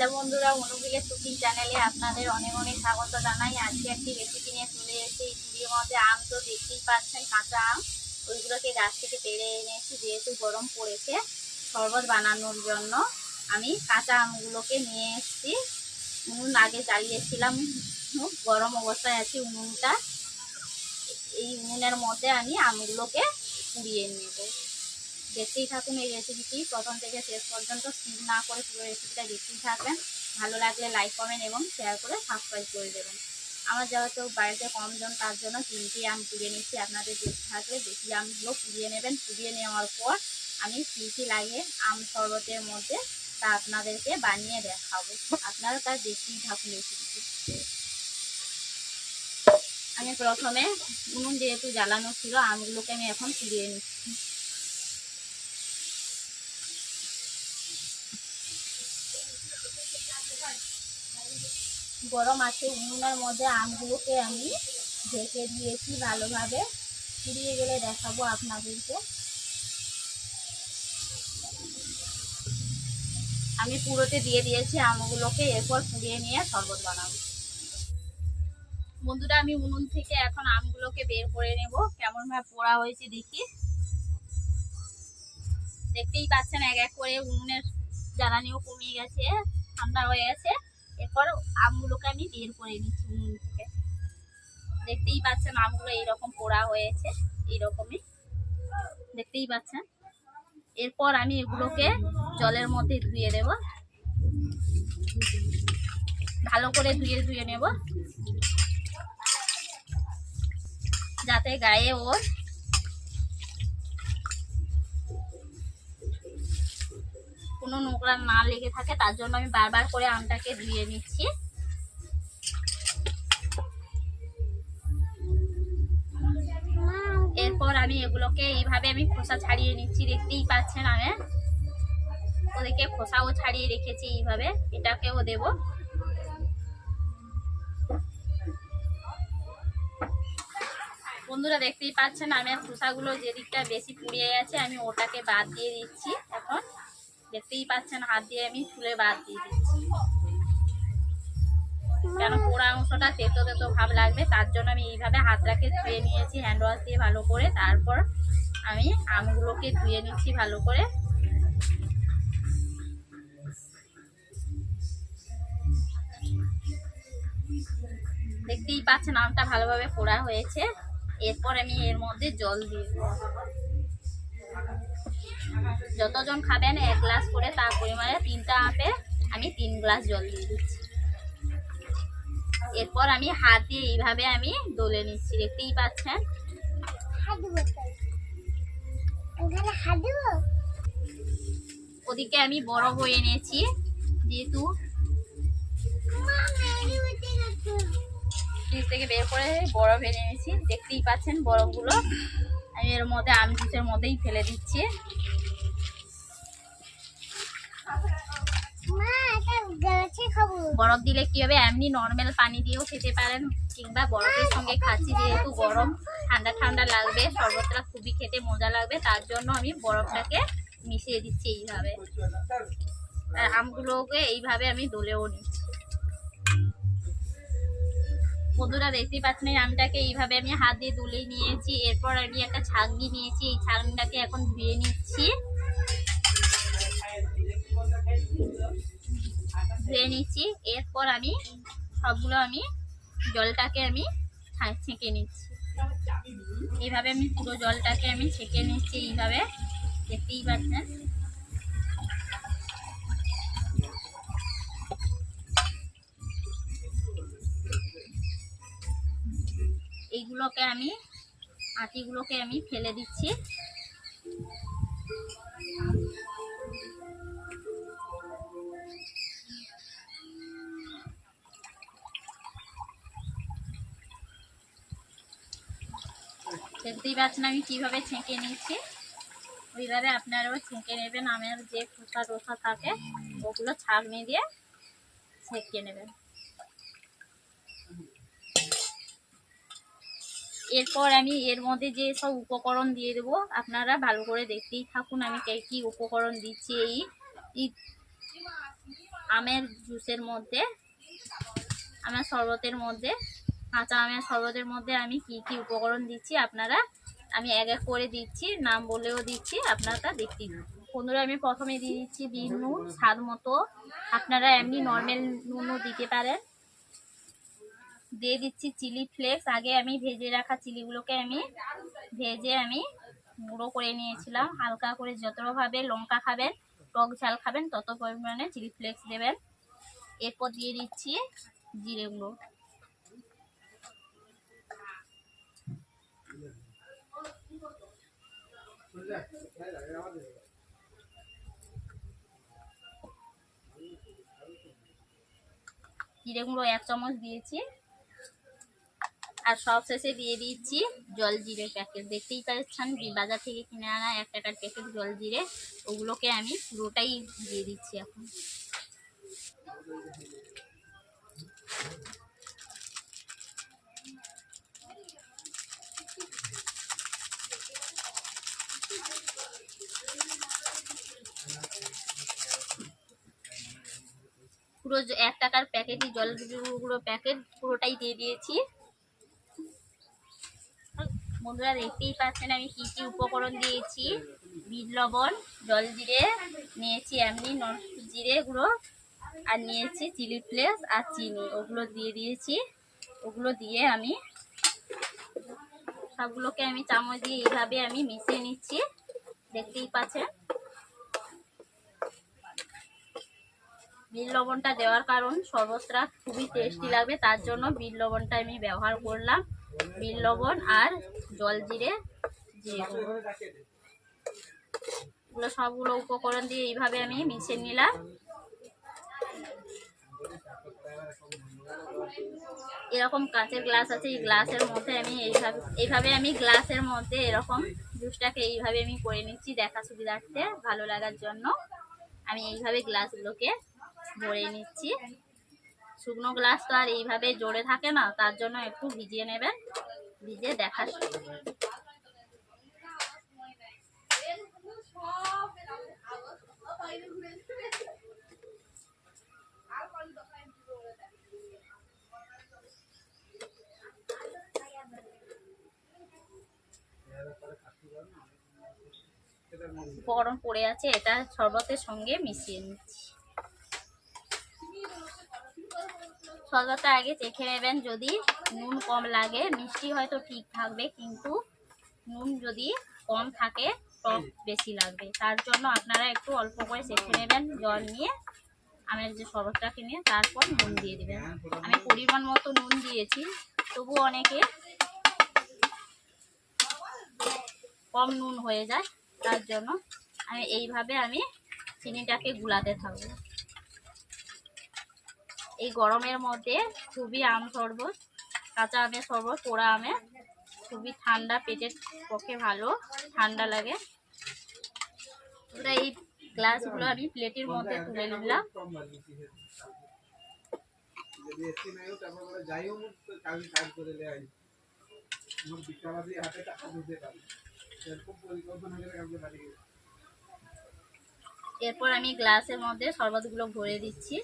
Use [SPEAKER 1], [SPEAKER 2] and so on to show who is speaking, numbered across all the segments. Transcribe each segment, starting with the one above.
[SPEAKER 1] Hello বন্ধুরা অনুবিলের cooking চ্যানেলে আপনাদের অনেক অনেক স্বাগত জানাই। আজকে একটি রেসিপি নিয়ে চলে এসেছি। ঝুড়ির মধ্যে আম তো দেখতেই পাচ্ছেন, কাঁচা আম। ওইগুলোকে গাছ থেকে পেড়ে এনেছি, যেহেতু গরম পড়েছে, শরবত বানানোর জন্য আমি কাঁচা আমগুলোকে নিয়ে এসেছি। উনুন আগে জ্বালিয়েছিলাম গরম অবস্থায় আছে উনুনটা। এই উনুনের মধ্যে আমি আমগুলোকে পুড়িয়ে নেব। দেখতেই থাকুন এই রেসিপিটি প্রথম থেকে শেষ পর্যন্ত স্কিপ না করে পুরো রেসিপিটা দেখতেই থাকবেন। ভালো লাগলে লাইক কমেন্ট এবং শেয়ার করে সাবস্ক্রাইব করে দেবেন। আমার যেহেতু বাড়িতে কম জন, তার জন্য তিনটি আম পুড়িয়ে নিচ্ছি। আপনাদের বেশি থাকলে বেশি আমগুলো পুড়িয়ে নেবেন। পুড়িয়ে নেওয়ার পর আমি কী লাগিয়ে আম শরবতের মধ্যে তা আপনাদেরকে বানিয়ে দেখাবো। আপনারা তার দেখতেই থাকুন রেসিপিটি আমি প্রথমে উনুন যেহেতু জ্বালানো ছিল, আমগুলোকে আমি এখন পুড়িয়ে নিচ্ছি। গরম আছে, উনুনের মধ্যে আমগুলোকে আমি ঢেকে দিয়েছি ভালোভাবে। পুড়িয়ে গেলে দেখাবো আপনাদেরকে। আমি পুরোতে দিয়ে দিয়েছি আমগুলোকে, এরপর পুড়িয়ে নিয়ে শরবত বানাবো। বন্ধুরা, আমি উনুন থেকে এখন আমগুলোকে বের করে নেব। কেমন ভাবে পোড়া হয়েছে দেখি। দেখতেই পাচ্ছেন, এক এক করে উনুনের জ্বালানিও কমিয়ে গেছে, ঠান্ডা হয়ে গেছে। এরপর আমগুলোকে আমি বের করে নিচ্ছি উনুন থেকে। দেখতেই পাচ্ছেন আমগুলো এইরকম পোড়া হয়েছে, এইরকমই। দেখতেই পাচ্ছেন? এরপর আমি এগুলোকে জলের মধ্যে ধুয়ে দেব। ভালো করে ধুয়ে ধুয়ে নেব। যাতে গায়ে ওর কোনো নোংরা না লেগে থাকে, তার জন্য আমি বারবার করে আমটাকে ধুয়ে নিচ্ছি। এরপর আমি এগুলোকে এইভাবে আমি খোসা ছাড়িয়ে নিচ্ছি, দেখতেই পাচ্ছেন আমি। ওদেরকে খোসাও ছাড়িয়ে রেখেছি এইভাবে, এটাকেও দেব। বন্ধুরা দেখতেই পাচ্ছেন আমি খোসাগুলো যেদিকটা বেশি পুড়িয়ে গেছে, আমি ওটাকে বাদ দিয়ে দিচ্ছি। দেখতেই পাচ্ছেন, হাত দিয়ে আমি ফুলে বাদ দিয়ে দিচ্ছি। কেন পোড়া অংশটা তেতো তেতো ভাব লাগবে, তার জন্য আমি এইভাবে হাতটাকে ধুয়ে নিয়েছি হ্যান্ড ওয়াশ দিয়ে ভালো করে। তারপর আমি আমগুলোকে ধুয়ে নিচ্ছি ভালো করে। দেখতেই পাচ্ছেন, আমটা ভালোভাবে পোড়া হয়েছে। এরপর আমি এর মধ্যে জল দিয়ে দেবো। যতজন খাবেন, এক গ্লাস করে তার পরিমাণে তিনটা আপে আমি তিন গ্লাস জল দিয়ে দিচ্ছি। এরপর আমি হাত দিয়ে এইভাবে আমি দলে নিচ্ছি, দেখতেই পাচ্ছেন? ওদিকে আমি বরফ হয়ে নিয়েছি, যেহেতু ফ্রিজ থেকে বের করে বরফ এনে নিয়েছি, দেখতেই পাচ্ছেন বরফগুলো। আমি এর মধ্যে আম জুসের মধ্যেই ফেলে দিচ্ছি। বরফ দিলে কি হবে? এমনি নর্মাল পানি দিয়েও খেতে পারেন, কিংবা বরফের সঙ্গে খাচ্ছি যেহেতু গরম, ঠান্ডা ঠান্ডা লাগবে, শরবতটা খুবই খেতে মজা লাগবে, তার জন্য আমি বরফটাকে মিশিয়ে দিচ্ছি এইভাবে। আর আমগুলোকে এইভাবে আমি দোলেও নিচ্ছি। বন্ধুরা, দেখতেই পাচ্ছেন আমটাকে এইভাবে আমি হাত দিয়ে তুলে নিয়েছি, এরপর আমি একটা ছাগনি নিয়েছি, এই ছাগনিটাকে এখন ধুয়ে নিচ্ছি। ধুয়ে নিচ্ছি এরপর আমি সবগুলো আমি জলটাকে আমি ছেঁকে নিচ্ছি। এইভাবে আমি পুরো জলটাকে আমি ছেঁকে নিচ্ছি, এইভাবে। দেখতেই পাচ্ছেন? এইগুলোকে আমি, আটিগুলোকে আমি ফেলে দিচ্ছি। দেখতেই পাচ্ছেন আমি কীভাবে ছেঁকে নিচ্ছি। ওইভাবে আপনারাও ছেঁকে নেবেন, আমার যে খোসা টোসা থাকে, ওগুলো ছাঁকনি দিয়ে ছেঁকে নেবেন। এরপর আমি এর মধ্যে যে সব উপকরণ দিয়ে দেবো, আপনারা ভালো করে দেখতেই থাকুন আমি কে কী উপকরণ দিচ্ছি এই আমের জুসের মধ্যে, আমার শরবতের মধ্যে। কাঁচা আমের শরবতের মধ্যে আমি কি কি উপকরণ দিচ্ছি আপনারা? আমি এক এক করে দিচ্ছি, নাম বলেও দিচ্ছি, আপনারা তা দেখতেই থাকুন। বন্ধুরা, আমি প্রথমে দিয়ে দিচ্ছি বিন, নুন, স্বাদ মতো। আপনারা এমনি নর্মাল নুনও দিতে পারেন। দিয়ে দিচ্ছি চিলি ফ্লেক্স। আগে আমি ভেজে রাখা চিলিগুলোকে আমি ভেজে আমি গুঁড়ো করে নিয়েছিলাম। হালকা করে যতভাবে লঙ্কা খাবেন, টক ঝাল খাবেন, তত পরিমাণে চিলি ফ্লেক্স দেবেন। এরপর দিয়ে দিচ্ছি জিরে গুঁড়ো জিরে গুঁড়ো এক চামচ দিয়েছি। আর সব শেষে দিয়ে দিচ্ছি জল জিরে প্যাকেট দেখতেই পাচ্ছেন বাজার থেকে কিনে আনা এক টাকার প্যাকেট জল জিরে, ওগুলোকে আমি পুরোটাই দিয়ে দিচ্ছি এখন। পুরো এক টাকার প্যাকেটই জল গুঁড়ো প্যাকেট পুরোটাই দিয়ে দিয়েছি। বন্ধুরা দেখতেই পাচ্ছেন, আমি কি কি উপকরণ দিয়েছি। বিট লবণ, জল জিরে, নিয়েছি এমনি নন জিরে গুঁড়ো, আর নিয়েছি চিলি ফ্লেক্স আর চিনি। ওগুলো দিয়ে দিয়েছি। ওগুলো দিয়ে আমি সবগুলোকে আমি চামচ দিয়ে এইভাবে আমি মিশিয়ে নিচ্ছি। দেখতেই পাচ্ছেন? বিট লবণটা দেওয়ার কারণ শরবতটা খুবই টেস্টি লাগবে, তার জন্য বিট লবণটা আমি ব্যবহার করলাম। বিট লবণ আর জল জিরে জিরে এগুলো সবগুলো উপকরণ দিয়ে এইভাবে আমি মিশিয়ে নিলাম। এরকম কাঁচের গ্লাস আছে, এই গ্লাসের মধ্যে আমি এইভাবে এইভাবে আমি গ্লাসের মধ্যে এরকম জুসটাকে এইভাবে আমি করে নিচ্ছি দেখা সুবিধার্থে, ভালো লাগার জন্য। আমি এইভাবে গ্লাসগুলোকে ভরে নিচ্ছি। শুকনো গ্লাস তো আর এইভাবে জোরে থাকে না, তার জন্য একটু ভিজিয়ে নেবেন ভিজে দেখা উপকরণ পড়ে আছে, এটা শরবতের সঙ্গে মিশিয়ে নিচ্ছি। শরবতটা আগে চেখে নেবেন, যদি নুন কম লাগে। মিষ্টি হয়তো ঠিক থাকবে, কিন্তু নুন যদি কম থাকে, টক বেশি লাগবে। তার জন্য আপনারা একটু অল্প করে চেখে নেবেন, জল নিয়ে আমের যে শরবতটাকে নিয়ে, তারপর নুন দিয়ে দেবেন। আমি পরিমাণ মতো নুন দিয়েছি তবু অনেকে কম নুন হয়ে যায়, তার জন্য আমি এইভাবে আমি চিনিটাকে গুলাতে থাকব। এই গরমের মধ্যে খুবই আম শরবত কাঁচা আমের শরবত পোড়া আমের খুবই ঠান্ডা, পেটের পক্ষে ভালো, ঠান্ডা লাগে। এই গ্লাসগুলো আমি প্লেটের মধ্যে তুলে নিলাম।
[SPEAKER 2] যাই হোক কাজ করে দিয়ে হাতে টাকা পারি। এরকম পরিকল্পনা করে কাউকে
[SPEAKER 1] এরপর আমি গ্লাসের মধ্যে শরবতগুলো ভরে দিচ্ছি।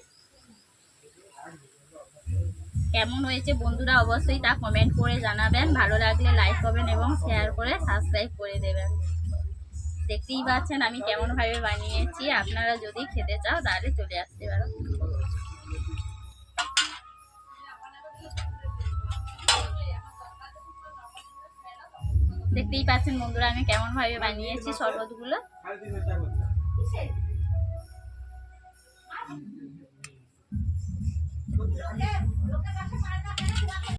[SPEAKER 1] কেমন হয়েছে বন্ধুরা অবশ্যই তা কমেন্ট করে জানাবেন। ভালো লাগলে লাইক করবেন এবং শেয়ার করে সাবস্ক্রাইব করে দেবেন। দেখতেই পাচ্ছেন আমি কেমনভাবে বানিয়েছি। আপনারা যদি খেতে চাও তাহলে চলে আসতে পারো। দেখতেই পাচ্ছেন বন্ধুরা আমি কেমন ভাবে বানিয়েছি শরবতগুলো।